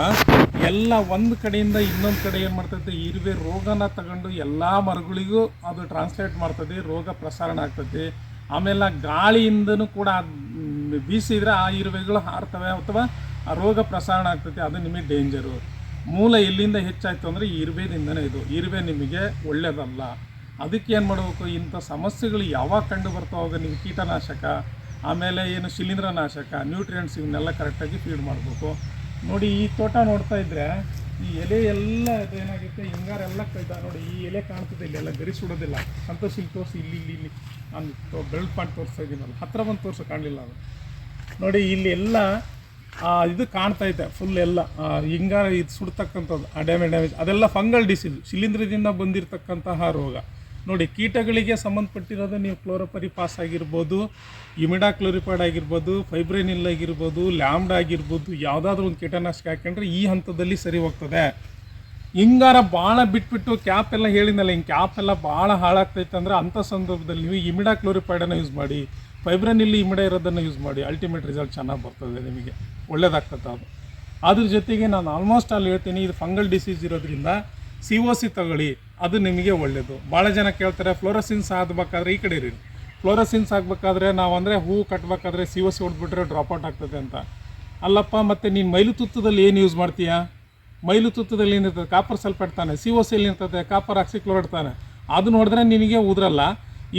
ಎಲ್ಲ ಒಂದು ಕಡೆಯಿಂದ ಇನ್ನೊಂದು ಕಡೆ ಏನು ಮಾಡ್ತೈತೆ? ಇರುವೆ ರೋಗನ ತಗೊಂಡು ಎಲ್ಲ ಮರಗಳಿಗೂ ಅದು ಟ್ರಾನ್ಸ್ಲೇಟ್ ಮಾಡ್ತದೆ, ರೋಗ ಪ್ರಸಾರಣ ಆಗ್ತೈತಿ. ಆಮೇಲೆ ಗಾಳಿಯಿಂದನೂ ಕೂಡ ಬೀಸಿದ್ರೆ ಆ ಇರುವೆಗಳು ಹಾರ್ತವೆ ಅಥವಾ ಆ ರೋಗ ಪ್ರಸಾರಣ ಆಗ್ತೈತಿ. ಅದು ನಿಮಗೆ ಡೇಂಜರು ಮೂಲ ಎಲ್ಲಿಂದ ಹೆಚ್ಚಾಯ್ತು ಅಂದರೆ ಇರುವೆದಿಂದನೇ ಇದು. ಇರುವೆ ನಿಮಗೆ ಒಳ್ಳೆಯದಲ್ಲ ಅದಕ್ಕೆ ಏನು ಮಾಡಬೇಕು? ಇಂಥ ಸಮಸ್ಯೆಗಳು ಯಾವಾಗ ಕಂಡು ಬರ್ತಾವಾಗ ನೀವು ಕೀಟನಾಶಕ ಆಮೇಲೆ ಏನು ಶಿಲೀಂಧ್ರನಾಶಕ ನ್ಯೂಟ್ರಿಯೆಂಟ್ಸ್ ಇವನ್ನೆಲ್ಲ ಕರೆಕ್ಟಾಗಿ ಫೀಡ್ ಮಾಡಬೇಕು. ನೋಡಿ, ಈ ತೋಟ ನೋಡ್ತಾ ಇದ್ರೆ, ಈ ಎಲೆ ಎಲ್ಲ ಏನಾಗುತ್ತೆ ಹಿಂಗಾರೆಲ್ಲ ಕೈದ ನೋಡಿ, ಈ ಎಲೆ ಕಾಣ್ತದೆ ಇಲ್ಲಿ ಎಲ್ಲ ಗರಿ ಸುಡೋದಿಲ್ಲ. ಸಂತೋಷ ಇಲ್ಲಿ ತೋರಿಸಿ, ಇಲ್ಲಿ ಇಲ್ಲಿ ಇಲ್ಲಿ. ನಾನು ಬೆಳ್ಳು ಪಾಯಿಂಟ್ ತೋರಿಸ್ತಾ ಇದ್ದೀನಲ್ಲ ಹತ್ತಿರ ಬಂದು ತೋರಿಸೋ, ಕಾಣಲಿಲ್ಲ ಅದು. ನೋಡಿ, ಇಲ್ಲಿ ಎಲ್ಲ ಇದು ಕಾಣ್ತಾ ಇದೆ ಫುಲ್ ಎಲ್ಲ. ಹಿಂಗಾರ ಇದು ಸುಡ್ತಕ್ಕಂಥದ್ದು, ಆ ಡ್ಯಾಮೇಜ್ ಡ್ಯಾಮೇಜ್ ಅದೆಲ್ಲ ಫಂಗಲ್ ಡಿಸೀಸ್ ಶಿಲೀಂಧ್ರದಿಂದ ಬಂದಿರತಕ್ಕಂತಹ ರೋಗ. ನೋಡಿ, ಕೀಟಗಳಿಗೆ ಸಂಬಂಧಪಟ್ಟಿರೋದು ನೀವು ಕ್ಲೋರೋಪರಿ ಪಾಸ್ ಆಗಿರ್ಬೋದು ಇಮಿಡಾ ಕ್ಲೋರಿಫೈಡ್ ಆಗಿರ್ಬೋದು, ಫೈಬ್ರೆನಿಲ್ ಆಗಿರ್ಬೋದು, ಲ್ಯಾಮ್ಡ್ ಆಗಿರ್ಬೋದು, ಯಾವುದಾದ್ರೂ ಒಂದು ಕೀಟನಾಶಕ ಹಾಕೊಂಡ್ರೆ ಈ ಹಂತದಲ್ಲಿ ಸರಿ ಹೋಗ್ತದೆ. ಹಿಂಗಾರ ಭಾಳ ಬಿಟ್ಬಿಟ್ಟು ಕ್ಯಾಪ್ ಎಲ್ಲ ಹೇಳಿದ್ನಲ್ಲ, ಹಿಂಗೆ ಕ್ಯಾಪ್ ಎಲ್ಲ ಭಾಳ ಹಾಳಾಗ್ತೈತೆ ಅಂದರೆ ಅಂಥ ಸಂದರ್ಭದಲ್ಲಿ ನೀವು ಇಮಿಡಾ ಕ್ಲೋರಿಫೈಡನ್ನು ಯೂಸ್ ಮಾಡಿ ಫೈಬ್ರನಿಲ್ಲಿ ಇಮಿಡಾ ಇರೋದನ್ನು ಯೂಸ್ ಮಾಡಿ ಅಲ್ಟಿಮೇಟ್ ರಿಸಲ್ಟ್ ಚೆನ್ನಾಗಿ ಬರ್ತದೆ ನಿಮಗೆ. ಒಳ್ಳೇದಾಗ್ತದೆ ಅದು. ಅದ್ರ ಜೊತೆಗೆ ನಾನು ಆಲ್ಮೋಸ್ಟ್ ಅಲ್ಲಿ ಹೇಳ್ತೀನಿ, ಇದು ಫಂಗಲ್ ಡಿಸೀಸ್ ಇರೋದ್ರಿಂದ ಸಿ ಒ ಸಿ ತಗೊಳ್ಳಿ, ಅದು ನಿಮಗೆ ಒಳ್ಳೆಯದು ಭಾಳ ಜನ ಕೇಳ್ತಾರೆ ಫ್ಲೋರಸಿನ್ಸ್ ಆಗಬೇಕಾದ್ರೆ ಈ ಕಡೆ ಇರಿ. ಫ್ಲೋರಸಿನ್ಸ್ ಆಗಬೇಕಾದ್ರೆ ನಾವು ಅಂದರೆ ಹೂ ಕಟ್ಬೇಕಾದ್ರೆ ಸಿ ಒ ಸಿ ಹೊಡ್ಬಿಟ್ರೆ ಡ್ರಾಪ್ಔಟ್ ಆಗ್ತದೆ ಅಂತ. ಅಲ್ಲಪ್ಪ, ಮತ್ತು ನೀನು ಮೈಲು ತುತ್ತದಲ್ಲಿ ಏನು ಯೂಸ್ ಮಾಡ್ತೀಯಾ? ಮೈಲು ತುತ್ತದಲ್ಲಿ ಏನಿರ್ತದೆ? ಕಾಪರ್ ಸಲ್ಫೇಟ್ ತಾನೆ. ಸಿ ಒ ಸಿ ಇರ್ತದೆ ಕಾಪರ್ ಆಕ್ಸಿಕ್ಲೋರೈಡ್ ತಾನೆ. ಅದು ನೋಡಿದ್ರೆ ನಿನಗೆ ಉದ್ರಲ್ಲ.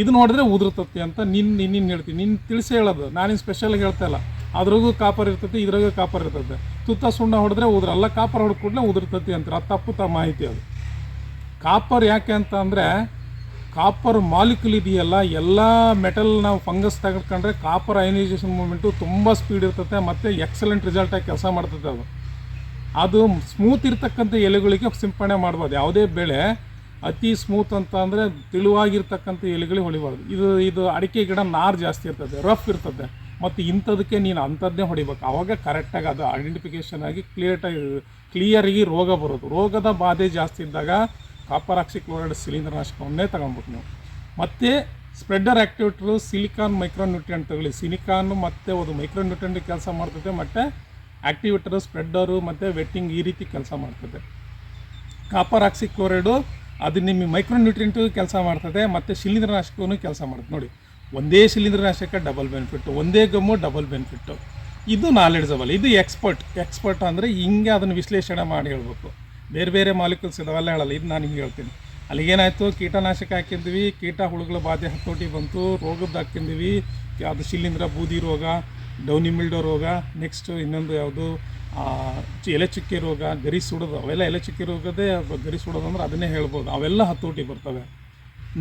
ಇದು ನೋಡಿದ್ರೆ ಉದುರ್ತತಿ ಅಂತ ನಿನ್ನ ನಿನ್ನ ಹೇಳ್ತೀನಿ ನಿನ್ನ ತಿಳಿಸಿ ಹೇಳೋದು. ನಾನೇನು ಸ್ಪೆಷಲ್ ಹೇಳ್ತಾ ಇಲ್ಲ. ಅದ್ರಾಗೂ ಕಾಪರ್ ಇರ್ತೈತಿ ಇದ್ರಾಗೂ ಕಾಪರ್ ಇರ್ತದೆ ತುತ್ತ ಸುಣ್ಣ ಹೊಡೆದ್ರೆ ಉದ್ರಲ್ಲ. ಕಾಪರ್ ಹೊಡೆದ ಕೂಡಲೇ ಉದುರ್ತತಿ ಅಂತಾರೆ ಅದು ತಪ್ಪು ತ ಮಾಹಿತಿ ಅದು. ಕಾಪರ್ ಯಾಕೆ ಅಂತ ಅಂದರೆ, ಕಾಪರ್ ಮಾಲಿಕ್ಯೂಲ್ ಇದೆಯಲ್ಲ ಎಲ್ಲ ಮೆಟಲ್ ನಾವು ಫಂಗಸ್ ತೆಗೆದುಕೊಂಡ್ರೆ ಕಾಪರ್ ಅಯನೈಸೇಷನ್ ಮೂಮೆಂಟು ತುಂಬ ಸ್ಪೀಡ್ ಇರ್ತದೆ ಮತ್ತು ಎಕ್ಸಲೆಂಟ್ ರಿಸಲ್ಟಾಗಿ ಕೆಲಸ ಮಾಡ್ತದೆ ಅದು. ಅದು ಸ್ಮೂತ್ ಇರ್ತಕ್ಕಂಥ ಎಲೆಗಳಿಗೆ ಸಿಂಪಡಣೆ ಮಾಡ್ಬೋದು ಯಾವುದೇ ಬೆಳೆ ಅತಿ ಸ್ಮೂತ್ ಅಂತ ಅಂದರೆ ತೆಳುವಾಗಿರ್ತಕ್ಕಂಥ ಎಲೆಗಳಿಗೆ ಹೊಡಿಬಾರ್ದು. ಇದು ಇದು ಅಡಿಕೆ ಗಿಡ ನಾರು ಜಾಸ್ತಿ ಇರ್ತದೆ ರಫ್ ಇರ್ತದೆ ಮತ್ತು ಇಂಥದಕ್ಕೆ ನೀನು ಅಂಥದ್ದೇ ಹೊಡಿಬೇಕು. ಆವಾಗ ಕರೆಕ್ಟಾಗಿ ಅದು ಐಡೆಂಟಿಫಿಕೇಷನ್ ಆಗಿ ಕ್ಲಿಯರ್ಟಾಗಿ ಕ್ಲಿಯರಿಗೆ ರೋಗ ಬರೋದು. ರೋಗದ ಬಾಧೆ ಜಾಸ್ತಿ ಇದ್ದಾಗ ಕಾಪರ್ ಸಿಲಿಂಡರ್ ಶಿಲೀಂಧ್ರನಾಶಕವನ್ನೇ ತಗೊಂಬಿಟ್ಟು ನೀವು. ಮತ್ತು spreader activator silicon micro nutrient ತಗೊಳ್ಳಿ ಸಿಲಿಕಾನ್ ಮತ್ತು ಒಂದು ಮೈಕ್ರೋ ನ್ಯೂಟ್ರಿಯೆಂಟ್ ಕೆಲಸ ಮಾಡ್ತದೆ, ಮತ್ತು ಆ್ಯಕ್ಟಿವೇಟರು ಸ್ಪ್ರೆಡ್ಡರು, ಮತ್ತು ವೆಟ್ಟಿಂಗ್ ಈ ರೀತಿ ಕೆಲಸ ಮಾಡ್ತದೆ. ಕಾಪರ್ ಆಕ್ಸಿಕ್ಲೋರೈಡು ಅದು ನಿಮ್ಮ ಮೈಕ್ರೋ ನ್ಯೂಟ್ರಿಯೆಂಟು ಕೆಲಸ ಮಾಡ್ತದೆ, ಮತ್ತು ಶಿಲೀಂಧ್ರನಾಶಕವೂ ಕೆಲಸ ಮಾಡ್ತದೆ. ನೋಡಿ, ಒಂದೇ ಶಿಲೀಂಧ್ರನಾಶಕ ಡಬಲ್ ಬೆನಿಫಿಟ್ಟು ಒಂದೇ ಗಮ್ಮು ಡಬಲ್ ಬೆನಿಫಿಟ್ಟು ಇದು ನಾಲೆಡ್ಜಬಲ್ ಇದು ಎಕ್ಸ್ಪರ್ಟ್ ಎಕ್ಸ್ಪರ್ಟ್ ಅಂದರೆ ಹಿಂಗೆ ಅದನ್ನು ವಿಶ್ಲೇಷಣೆ ಮಾಡಿ ಹೇಳ್ಬೇಕು. ಬೇರೆ ಬೇರೆ ಮಾಲಿಕ್ಯೂಲ್ಸ್ ಇದಾವೆಲ್ಲ ಹೇಳಲ್ಲ. ಇದು ನಾನು ಹಿಂಗೆ ಹೇಳ್ತೀನಿ. ಅಲ್ಲಿಗೇನಾಯಿತು ಕೀಟನಾಶಕ ಹಾಕಿದ್ವಿ. ಕೀಟ ಹುಳುಗಳ ಬಾಧೆ ಹತ್ತೋಟಿ ಬಂತು. ರೋಗದ್ದು ಹಾಕಿದ್ವಿ ಯಾವುದು ಶಿಲೀಂಧ್ರ, ಬೂದಿ ರೋಗ ಡೌನಿ ಮಿಲ್ಡೋ ರೋಗ ನೆಕ್ಸ್ಟ್ ಇನ್ನೊಂದು ಯಾವುದು? ಎಲೆ ಚುಕ್ಕೆ ರೋಗ, ಗರಿ ಸುಡೋದು. ಅವೆಲ್ಲ ಎಲೆ ಚುಕ್ಕೆ ರೋಗದೇ ಗರಿ ಸುಡೋದು ಅಂದ್ರೆ ಅದನ್ನೇ ಹೇಳ್ಬೋದು. ಅವೆಲ್ಲ ಹತೋಟಿ ಬರ್ತವೆ.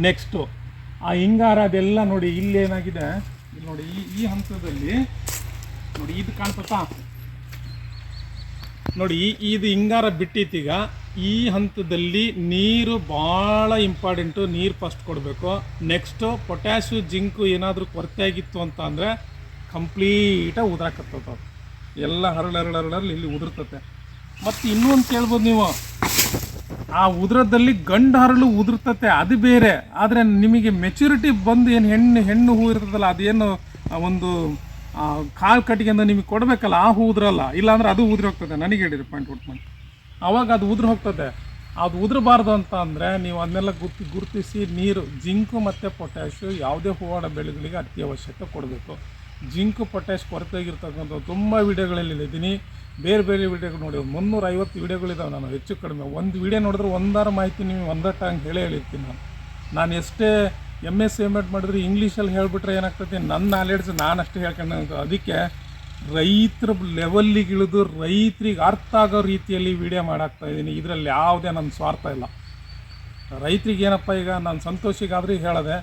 ನೆಕ್ಸ್ಟು ಆ ಹಿಂಗಾರ ಅದೆಲ್ಲ ನೋಡಿ, ಇಲ್ಲಿ ಏನಾಗಿದೆ? ಇಲ್ಲಿ ನೋಡಿ, ಈ ಈ ಹಂತದಲ್ಲಿ ನೋಡಿ, ಇದು ಕಾಣ್ತತಾ ನೋಡಿ ಇದು ಹಿಂಗಾರ ಬಿಟ್ಟಿತ್ತೀಗ ಈ ಹಂತದಲ್ಲಿ ನೀರು ಭಾಳ ಇಂಪಾರ್ಟೆಂಟು ನೀರು ಫಸ್ಟ್ ಕೊಡಬೇಕು. ನೆಕ್ಸ್ಟು ಪೊಟ್ಯಾಶು ಜಿಂಕು ಏನಾದರೂ ಕೊರತೆ ಆಗಿತ್ತು ಅಂತ ಅಂದರೆ ಕಂಪ್ಲೀಟಾಗಿ ಉದುರಾಕತ್ತದ ಎಲ್ಲ ಹರಳು ಹರಳು ಹರಳಲ್ಲಿ ಇಲ್ಲಿ ಉದುರ್ತತೆ. ಮತ್ತು ಇನ್ನೊಂದು ಕೇಳ್ಬೋದು ನೀವು. ಆ ಉದುರದಲ್ಲಿ ಗಂಡು ಹರಳು ಉದುರ್ತತೆ, ಅದು ಬೇರೆ. ಆದರೆ ನಿಮಗೆ ಮೆಚುರಿಟಿ ಬಂದು ಏನು ಹೆಣ್ಣು ಹೆಣ್ಣು ಹೂ ಇರ್ತದಲ್ಲ, ಅದೇನು ಒಂದು ಆ, ಕಾಳು ಕಟ್ಟಿಗೆಂದ ನಿಮಗೆ ಕೊಡಬೇಕಲ್ಲ ಆ ಹೂ ಉದ್ರಲ್ಲ. ಇಲ್ಲಾಂದ್ರೆ ಅದು ಉದುರಿ ಹೋಗ್ತದೆ. ನನಗೆ ಹೇಳಿರಿ ಪಾಯಿಂಟ್ ಔಟ್ ಮಾಡಿ. ಅವಾಗ ಅದು ಉದುರಿ ಹೋಗ್ತದೆ. ಅದು ಉದುರಬಾರ್ದು ಅಂತ ಅಂದರೆ ನೀವು ಅದನ್ನೆಲ್ಲ ಗುರ್ತಿ ಗುರುತಿಸಿ ನೀರು ಜಿಂಕು ಮತ್ತು ಪೊಟ್ಯಾಶು ಯಾವುದೇ ಹೂವಾಡ ಬೆಳೆಗಳಿಗೆ ಅತ್ಯವಶ್ಯಕ ಕೊಡಬೇಕು. ಜಿಂಕು ಪೊಟ್ಯಾಶ್ ಕೊರತೆಯಾಗಿರ್ತಕ್ಕಂಥ ತುಂಬ ವಿಡಿಯೋಗಳಲ್ಲಿ ಇದ್ದೀನಿ. ಬೇರೆ ಬೇರೆ ವಿಡಿಯೋಗಳು ನೋಡಿ ಮುನ್ನೂರ ಐವತ್ತು ವಿಡಿಯೋಗಳಿದಾವೆ ನಾನು ಹೆಚ್ಚು ಕಡಿಮೆ. ಒಂದು ವಿಡಿಯೋ ನೋಡಿದ್ರೆ ಒಂದಾರ ಮಾಹಿತಿ ನೀವು ಒಂದಟ್ಟ ಹಂಗೆ ಹೇಳೇ ಹೇಳಿರ್ತೀನಿ ನಾನು. ನಾನು ಎಷ್ಟೇ ಎಂ ಎಸ್ ಎಂ ಎಡ್ ಮಾಡಿದ್ರೆ ಇಂಗ್ಲೀಷಲ್ಲಿ ಹೇಳ್ಬಿಟ್ರೆ ಏನಾಗ್ತದೆ? ನನ್ನ ನಾಲೆಡ್ಜ್ ನಾನು ಅಷ್ಟೇ ಹೇಳ್ಕೊಂಡು ಅದಕ್ಕೆ ರೈತರ ಲೆವೆಲ್ಲಿಗೆ ಇಳಿದು ರೈತರಿಗೆ ಅರ್ಥ ಆಗೋ ರೀತಿಯಲ್ಲಿ ವಿಡಿಯೋ ಮಾಡಾಕ್ತಾ ಇದ್ದೀನಿ. ಇದರಲ್ಲಿ ಯಾವುದೇ ನನ್ನ ಸ್ವಾರ್ಥ ಇಲ್ಲ. ರೈತರಿಗೆ ಏನಪ್ಪ ಈಗ? ನಾನು ಸಂತೋಷಿಗಾದ್ರೆ ಹೇಳಿದೆ,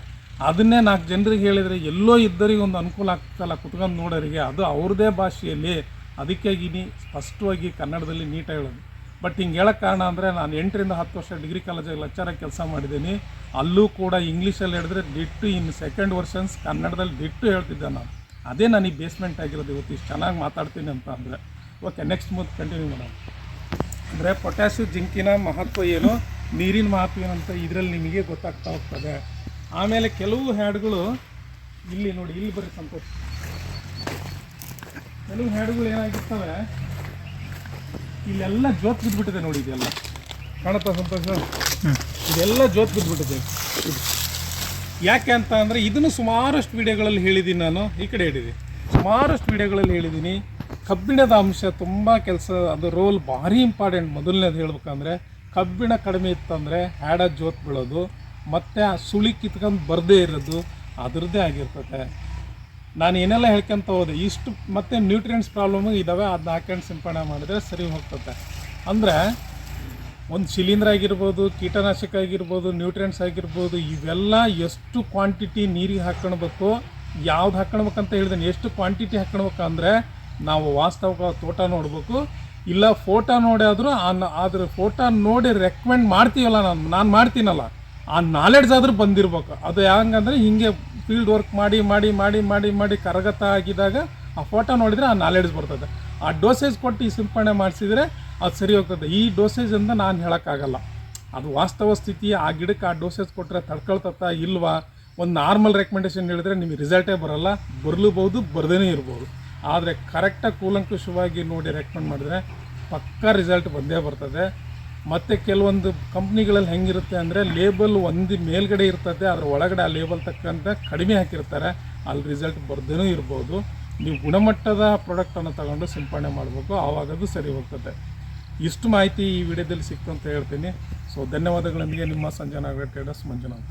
ಅದನ್ನೇ ನಾಲ್ಕು ಜನರಿಗೆ ಹೇಳಿದರೆ ಎಲ್ಲೋ ಇದ್ದರಿಗೆ ಒಂದು ಅನುಕೂಲ ಆಗ್ತಲ್ಲ ಕುತ್ಕೊಂಡು ನೋಡೋರಿಗೆ? ಅದು ಅವ್ರದೇ ಭಾಷೆಯಲ್ಲಿ. ಅದಕ್ಕಾಗಿ ಸ್ಪಷ್ಟವಾಗಿ ಕನ್ನಡದಲ್ಲಿ ನೀಟಾಗಿ ಹೇಳೋದು. ಬಟ್ ಹಿಂಗೆ ಹೇಳೋಕ್ಕೆ ಕಾರಣ ಅಂದರೆ ನಾನು ಎಂಟರಿಂದ ಹತ್ತು ವರ್ಷ ಡಿಗ್ರಿ ಕಾಲೇಜಲ್ಲಿ ಲೆಕ್ಚರಾಗಿ ಕೆಲಸ ಮಾಡಿದ್ದೀನಿ. ಅಲ್ಲೂ ಕೂಡ ಇಂಗ್ಲೀಷಲ್ಲಿ ಹೇಳಿದ್ರೆ ದಿಟ್ಟು ಇನ್ ಸೆಕೆಂಡ್ ವರ್ಷನ್ಸ್ ಕನ್ನಡದಲ್ಲಿ ದಿಟ್ಟು ಹೇಳ್ತಿದ್ದೆ ನಾನು. ಅದೇ ನನಗೆ ಬೇಸ್ಮೆಂಟ್ ಆಗಿರೋದು ಇವತ್ತು, ಇಷ್ಟು ಚೆನ್ನಾಗಿ ಮಾತಾಡ್ತೀನಿ ಅಂತ ಅಂದರೆ. ಓಕೆ ನೆಕ್ಸ್ಟ್ ಮುಂದೆ ಕಂಟಿನ್ಯೂ ಮಾಡೋಣ. ಅಂದರೆ ಪೊಟ್ಯಾಸು ಜಿಂಕಿನ ಮಹತ್ವ ಏನು? ನೀರಿನ ಮಹತ್ವ ಏನು ಅಂತ ಇದರಲ್ಲಿ ನಿಮಗೆ ಗೊತ್ತಾಗ್ತಾ ಹೋಗ್ತದೆ. ಆಮೇಲೆ ಕೆಲವು ಹ್ಯಾಡ್ಗಳು ಇಲ್ಲಿ ನೋಡಿ, ಇಲ್ಲಿ ಬರೀ ಸಂತೋಷ. ಕೆಲವು ಹ್ಯಾಡ್ಗಳು ಏನಾಗಿರ್ತವೆ? ಇಲ್ಲೆಲ್ಲ ಜೋತ್ ಬಿದ್ದುಬಿಟ್ಟಿದೆ ನೋಡಿ ಇದೆಲ್ಲ. ಕಾಣುತ್ತಾ ಸಂತೋಷ? ಇದೆಲ್ಲ ಜೋತ್ ಬಿದ್ದುಬಿಟ್ಟಿದೆ ಯಾಕೆ ಅಂತ ಅಂದರೆ ಇದನ್ನು ಸುಮಾರಷ್ಟು ವಿಡಿಯೋಗಳಲ್ಲಿ ಹೇಳಿದ್ದೀನಿ ನಾನು. ಈ ಕಡೆ ಹೇಳಿದೆ. ಸುಮಾರಷ್ಟು ವಿಡಿಯೋಗಳಲ್ಲಿ ಹೇಳಿದ್ದೀನಿ ಕಬ್ಬಿಣದ ಅಂಶ ತುಂಬ ಕೆಲಸ ಅದು ರೋಲ್ ಭಾರಿ ಇಂಪಾರ್ಟೆಂಟ್ ಮೊದಲನೇದು ಹೇಳ್ಬೇಕಂದ್ರೆ ಕಬ್ಬಿಣ ಕಡಿಮೆ ಇತ್ತಂದರೆ ಹ್ಯಾಡ ಜೋತ್ ಬೀಳೋದು. ಮತ್ತು ಆ ಸುಳಿ ಕಿತ್ಕೊಂಡು ಬರದೇ ಇರೋದು ಅದರದ್ದೇ ಆಗಿರ್ತದೆ ನಾನು ಏನೆಲ್ಲ ಹೇಳ್ಕೊಂತ ಹೋದೆ, ಇಷ್ಟು ಮತ್ತೆ ನ್ಯೂಟ್ರಿಯೆಂಟ್ಸ್ ಪ್ರಾಬ್ಲಮ್ ಇದ್ದಾವೆ ಅದನ್ನ ಹಾಕೊಂಡು ಸಿಂಪಡಣೆ ಮಾಡಿದ್ರೆ ಸರಿ ಹೋಗ್ತದೆ ಅಂದರೆ ಒಂದು ಶಿಲೀಂಧ್ರ ಆಗಿರ್ಬೋದು, ಕೀಟನಾಶಕ ಆಗಿರ್ಬೋದು ನ್ಯೂಟ್ರಿಯೆಂಟ್ಸ್ ಆಗಿರ್ಬೋದು, ಇವೆಲ್ಲ ಎಷ್ಟು ಕ್ವಾಂಟಿಟಿ ನೀರಿಗೆ ಹಾಕೊಳ್ಬೇಕು ಯಾವ್ದು ಹಾಕೊಳ್ಬೇಕಂತ ಹೇಳಿದ್ರೆ ಎಷ್ಟು ಕ್ವಾಂಟಿಟಿ ಹಾಕೊಳ್ಬೇಕಂದ್ರೆ ನಾವು ವಾಸ್ತವ ತೋಟ ನೋಡ್ಬೇಕು, ಇಲ್ಲ ಫೋಟೋ ನೋಡಿ ಆದರೂ ಫೋಟೋ ನೋಡಿ ರೆಕಮೆಂಡ್ ಮಾಡ್ತೀವಲ್ಲ ನಾನು ನಾನು ಮಾಡ್ತೀನಲ್ಲ, ಆ ನಾಲೆಡ್ಜ್ ಆದರೂ ಬಂದಿರ್ಬೇಕು. ಅದು ಹೆಂಗಂದ್ರೆ ಹಿಂಗೆ ಫೀಲ್ಡ್ ವರ್ಕ್ ಮಾಡಿ ಮಾಡಿ ಮಾಡಿ ಮಾಡಿ ಮಾಡಿ ಕರಗತ ಆಗಿದಾಗ ಆ ಫೋಟೋ ನೋಡಿದರೆ ಆ ನಾಲೆಡ್ಜ್ ಬರ್ತದೆ. ಆ ಡೋಸೇಜ್ ಕೊಟ್ಟು ಈ ಸಿಂಪಡಣೆ ಮಾಡಿಸಿದರೆ ಅದು ಸರಿ ಹೋಗ್ತದೆ. ಈ ಡೋಸೇಜ್ ಅಂತ ನಾನು ಹೇಳೋಕ್ಕಾಗಲ್ಲ. ಅದು ವಾಸ್ತವ ಸ್ಥಿತಿ, ಆ ಗಿಡಕ್ಕೆ ಆ ಡೋಸೇಜ್ ಕೊಟ್ಟರೆ ತಡ್ಕೊಳ್ತತ್ತ ಇಲ್ವಾ? ಒಂದು ನಾರ್ಮಲ್ ರೆಕಮೆಂಡೇಶನ್ ಹೇಳಿದ್ರೆ ನಿಮಗೆ ರಿಸಲ್ಟೇ ಬರಲ್ಲ. ಬರಲೂಬಹುದು ಬರದೇ ಇರ್ಬೋದು. ಆದರೆ ಕರೆಕ್ಟಾಗಿ ಕೂಲಂಕುಷವಾಗಿ ನೋಡಿ ರೆಕಮೆಂಡ್ ಮಾಡಿದ್ರೆ ಪಕ್ಕಾ ರಿಸಲ್ಟ್ ಬಂದೇ ಬರ್ತದೆ. ಮತ್ತು ಕೆಲವೊಂದು ಕಂಪ್ನಿಗಳಲ್ಲಿ ಹೆಂಗಿರುತ್ತೆ ಅಂದರೆ ಲೇಬಲ್ ಒಂದು ಮೇಲ್ಗಡೆ ಇರ್ತದೆ, ಅದ್ರ ಒಳಗಡೆ ಆ ಲೇಬಲ್ ತಕ್ಕಂಥ ಕಡಿಮೆ ಹಾಕಿರ್ತಾರೆ. ಅಲ್ಲಿ ರಿಸಲ್ಟ್ ಬರ್ದೇನೂ ಇರ್ಬೋದು. ನೀವು ಗುಣಮಟ್ಟದ ಪ್ರಾಡಕ್ಟನ್ನು ತಗೊಂಡು ಸಿಂಪಡಣೆ ಮಾಡಬೇಕು ಆವಾಗ ಅದು ಸರಿ ಹೋಗ್ತದೆ. ಇಷ್ಟು ಮಾಹಿತಿ ಈ ವಿಡಿಯೋದಲ್ಲಿ ಸಿಕ್ತು ಅಂತ ಹೇಳ್ತೀನಿ. ಸೊ ಧನ್ಯವಾದಗಳೊಂದಿಗೆ ನಿಮ್ಮ ಸಂಜನಾ ಟ್ರೇಡರ್ಸ್ ಮಂಜುನಾಥ್.